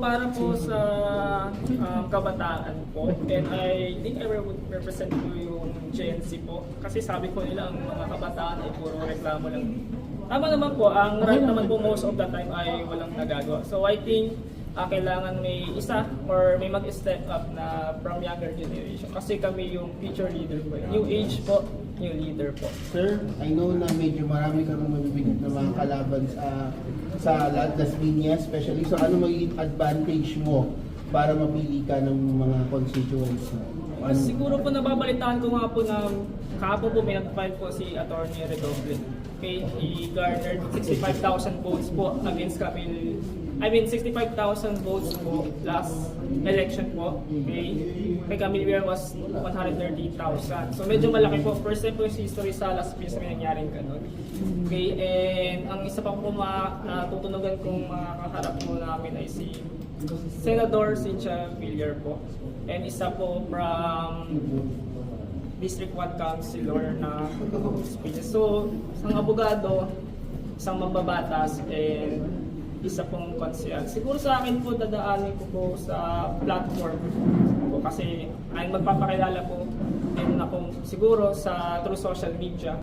para po sa um, kabataan po, and I think I represent po yung Gen Z po. Kasi sabi po nila ang mga kabataan ay puro reklamo lang. Tama naman po, ang right naman po most of the time ay walang nagagawa. So I think ah, kailangan may isa or may mag-step up na from younger generation. Kasi kami yung future leader po. New age po, new leader po. Sir, I know na medyo marami kang mabibigat na mga kalaban sa sa La- Las Piñas, especially. So ano magiging advantage mo para mapili ka ng mga constituents mo? Mas siguro po nababalitaan ko nga po na kahapon po may nag-file po si Attorney Redoble. Okay, he garnered 65,000 votes po against Camille I mean, 65,000 votes po last election po. Okay? Kay Camille Villar was 130,000. So medyo malaki po. First time po yung history sa Las Piñas may nangyaring ganun. Okay? And ang isa pa po ma- natutunugan kong makakaharap po namin ay si Senador Cynthia Villar po. And isa po from District 1 Councilor na speech. So, isang abogado, isang mababatas, and isa pong konsyal. Siguro sa akin po, dadaanin ko po sa platform po kasi ay magpapakilala po din ako siguro sa through social media.